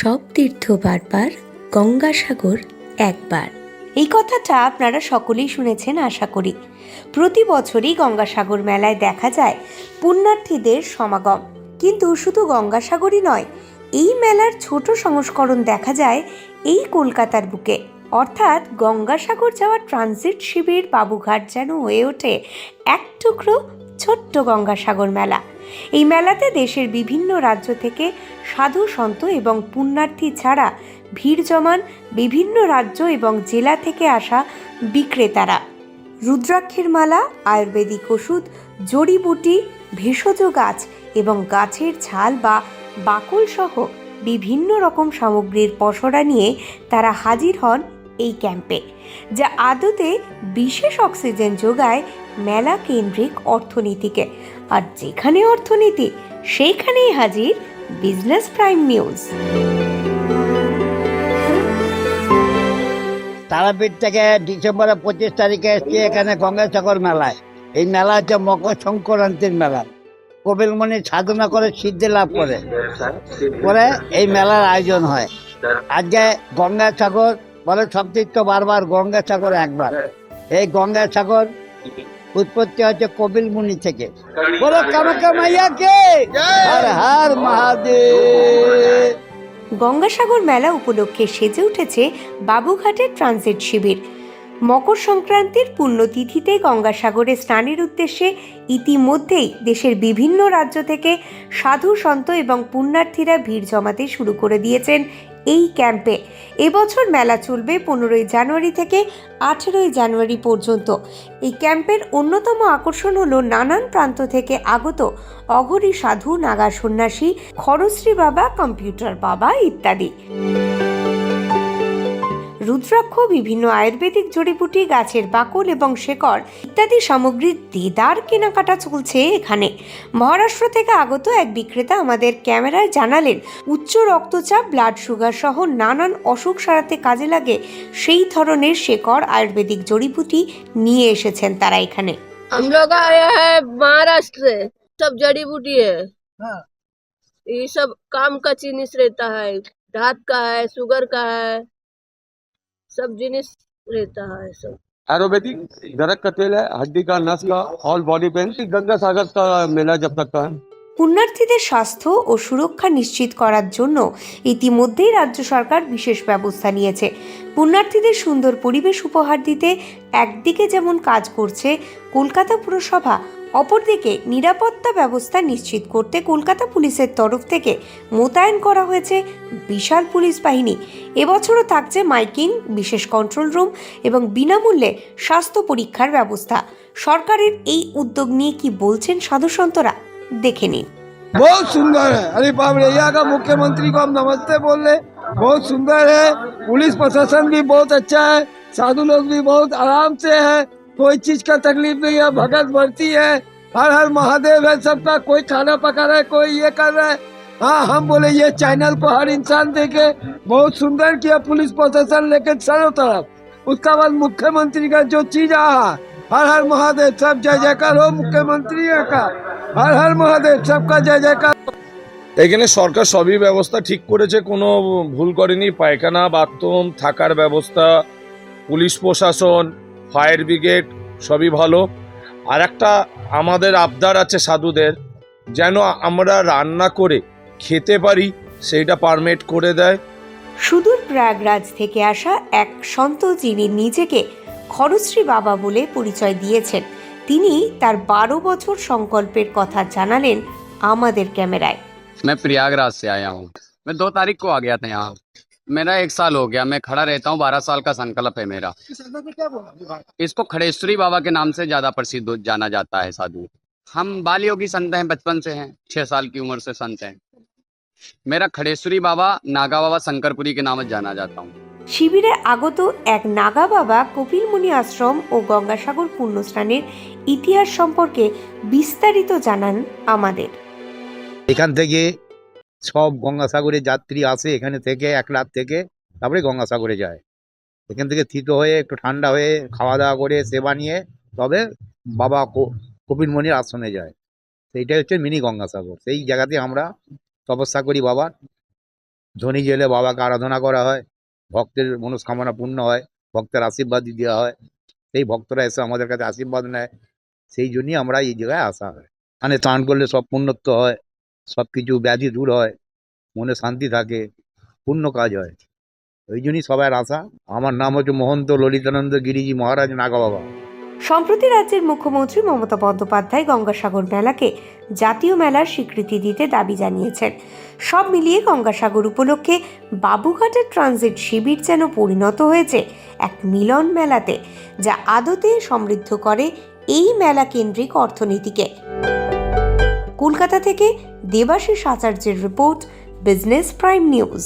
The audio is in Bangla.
সব তীর্থ বারবার গঙ্গাসাগর একবার। এই কথাটা আপনারা সকলেই শুনেছেন, আশা করি। প্রতি বছরই গঙ্গাসাগর মেলায় দেখা যায় পুণ্যার্থীদের সমাগম। কিন্তু শুধু গঙ্গাসাগরই নয়, এই মেলার ছোট সংস্করণ দেখা যায় এই কলকাতার বুকে। অর্থাৎ গঙ্গাসাগর যাওয়ার ট্রানজিট শিবির বাবুঘাট যেন হয়ে ওঠে এক টুকরো ছোট্ট গঙ্গাসাগর মেলা। এই মেলাতে দেশের বিভিন্ন রাজ্য থেকে সাধু সন্ত এবং পুণ্যার্থী ছাড়া ভিড় জমান বিভিন্ন রাজ্য এবং জেলা থেকে আসা বিক্রেতারা। রুদ্রাক্ষের মালা, আয়ুর্বেদিক ওষুধ জড়িবুটি ভেষজ গাছ এবং গাছের ছাল বা বাকল সহ বিভিন্ন রকম সামগ্রীর পসরা নিয়ে তারা হাজির হন এই ক্যাম্পে, যা আদতে বিশেষ অক্সিজেন যোগায় মেলা কেন্দ্রিক অর্থনীতিকে। আর যেখানে অর্থনীতি, সেইখানেই হাজির বিজনেস প্রাইম নিউজ। তারাপীঠ থেকে ডিসেম্বরের পঁচিশ তারিখে এসছি এখানে গঙ্গাসাগর মেলায়। এই মেলা হচ্ছে মকর সংক্রান্তির মেলা। কপিলমণি সাধনা করে সিদ্ধি লাভ করে। করে এই মেলার আয়োজন হয়। আজকে গঙ্গাসাগর বলে সব তীর্থ বারবার গঙ্গাসাগর একবার। এই গঙ্গাসাগর উৎপত্তি হচ্ছে কপিলমুনি থেকে। বলো কামাখ্যা মাইয়া কে? হর হর মহাদেব। গঙ্গাসাগর মেলা উপলক্ষে সেজে উঠেছে বাবুঘাটের ট্রানজিট শিবির। মকর সংক্রান্তির পুণ্যতিথিতে গঙ্গাসাগরে স্নানের উদ্দেশ্যে ইতিমধ্যেই দেশের বিভিন্ন রাজ্য থেকে সাধু সন্ত এবং পুণ্যার্থীরা ভিড় জমাতে শুরু করে দিয়েছেন এই ক্যাম্পে। এবছর মেলা চলবে পনেরোই জানুয়ারি থেকে আঠেরোই জানুয়ারি পর্যন্ত। এই ক্যাম্পের অন্যতম আকর্ষণ হলো নানান প্রান্ত থেকে আগত অঘরী সাধু, নাগা সন্ন্যাসী, খরশ্রী বাবা, কম্পিউটার বাবা ইত্যাদি। রুদ্রাক্ষ বিভিন্ন আয়ুর্বেদিক জড়িবুটি গাছের বাকল এবং শেকড় ইত্যাদি সামগ্রীর দেদার কেনাকাটা চলছে এখানে মহারাষ্ট্র থেকে আগত এক বিক্রেতা আমাদের ক্যামেরায় জানালেন উচ্চ রক্তচাপ ব্লাড সুগার সহ নানান অসুখ সারাতে কাজে লাগে সেই ধরনের শেকড় আয়ুর্বেদিক জড়িবুটি নিয়ে এসেছেন তারা এখানে हम लोग आया है महाराष्ट्र से सब जड़ी बूटी है ये सब काम का जिनिस रहता है दांत का है शुगर का है सब जिनिस रहता है, सब। एरोबेटिक गरक का तेल है, हड्डी का नस का all body pain Ganga Sagar का मेला जब तक का है। পুণ্যার্থীদের স্বাস্থ্য ও সুরক্ষা নিশ্চিত করার জন্য ইতিমধ্যেই রাজ্য সরকার বিশেষ ব্যবস্থা নিয়েছে। পুণ্যার্থীদের সুন্দর পরিবেশ উপহার দিতে একদিকে যেমন কাজ করছে কলকাতা পুরসভা, অপরদিকে নিরাপত্তা ব্যবস্থা নিশ্চিত করতে কলকাতা পুলিশের তরফ থেকে মোতায়েন করা হয়েছে বিশাল পুলিশ বাহিনী। এবছরও থাকছে মাইকিং, বিশেষ কন্ট্রোল রুম এবং বিনামূল্যে স্বাস্থ্য পরীক্ষার ব্যবস্থা। সরকারের এই উদ্যোগ নিয়ে কি বলছেন সাধুসন্তরা? দেখে নিন बहुत सुंदर है अरे बाप रे यहाँ का मुख्यमंत्री को हम नमस्ते बोल रहे बहुत सुंदर है पुलिस प्रशासन भी बहुत अच्छा है साधु लोग भी बहुत आराम से है कोई चीज का तकलीफ नहीं है भगत बढ़ती है हर हर महादेव है सबका कोई खाना पका रहा है कोई ये कर रहा है हाँ हम बोले ये चैनल को हर इंसान देखे बहुत सुंदर किया पुलिस प्रशासन लेके चारों तरफ उसका बाद मुख्यमंत्री का जो चीज आया हर हर महादेव सब जय जयकार हो मुख्यमंत्री का হর হর মহাদেব সবকা জয় জয়কার। এখানে সরকার সবই ব্যবস্থা ঠিক করেছে কোনো ভুল করেনি। পায়খানা বাথরুম থাকার ব্যবস্থা পুলিশ প্রশাসন ফায়ার ব্রিগেড সবই ভালো। আর একটা আমাদের আবদার আছে সাধুদের যেন আমরা রান্না করে খেতে পারি সেইটা পারমিট করে দেয়। সুদূর প্রয়াগরাজ থেকে আসা এক সন্ত যিনি নিজেকে খরশ্রী বাবা বলে পরিচয় দিয়েছেন। তিনি তার বারো বছর সংকল্পের কথা জানালেন আমাদের ক্যামেরায় मैं प्रयागराज से आया हूँ मैं दो तारीख को आ गया था यहाँ मेरा एक साल हो गया मैं खड़ा रहता हूँ बारह साल का संकल्प है मेरा इसको खड़ेश्वरी बाबा के नाम से ज्यादा प्रसिद्ध हो- जाना जाता है साधु हम बाल योगी संत हैं बचपन से हैं छह साल की उम्र से संत हैं मेरा खड़ेश्वरी बाबा नागा बाबा शंकरपुरी के नाम से जाना जाता हूँ শিবিরে আগত এক নাগা বাবা কপিলমুনি আশ্রম ও গঙ্গাসাগর পুণ্যস্নানের ইতিহাস সম্পর্কে বিস্তারিত জানান আমাদের। এখান থেকে সব গঙ্গাসাগরে যাত্রী আসে এখানে থেকে এক রাত থেকে, তারপরে গঙ্গাসাগরে যায়। এখান থেকে থিত হয়ে, একটু ঠান্ডা হয়ে খাওয়া দাওয়া করে, সেবা নিয়ে তবে বাবা কপিলমণির আশ্রমে যায়। সেইটাই হচ্ছে মিনি গঙ্গাসাগর। সেই জায়গাতে আমরা তপস্যা করি বাবার। ধনী জেলে বাবাকে আরাধনা করা হয়। ভক্তের মনস্কামনা পূর্ণ হয়, ভক্তের আশীর্বাদ দেওয়া হয়। সেই ভক্তরা এসে আমাদের কাছে আশীর্বাদ নেয়। সেই জন্যই আমরা এই জায়গায় আসা হয়। মানে স্নান করলে সব পুণ্যত্ব হয় সব কিছু ব্যাধি দূর হয়, মনে শান্তি থাকে পূর্ণ কাজ হয়। ওই জন্যই সবার আশা আমার নাম হচ্ছে মহন্ত ললিতানন্দ গিরিজি মহারাজ নাগা বাবা সম্প্রতি রাজ্যের মুখ্যমন্ত্রী মমতা বন্দ্যোপাধ্যায় গঙ্গাসাগর মেলাকে জাতীয় মেলার স্বীকৃতি দিতে দাবি জানিয়েছেন। সব মিলিয়ে গঙ্গাসাগর উপলক্ষে বাবুঘাটের ট্রানজিট শিবির যেন পরিণত হয়েছে এক মিলন মেলাতে, যা আদতে সমৃদ্ধ করে এই মেলা কেন্দ্রিক অর্থনীতিকে। কলকাতা থেকে দেবাশিস আচার্যের রিপোর্ট, বিজনেস প্রাইম নিউজ।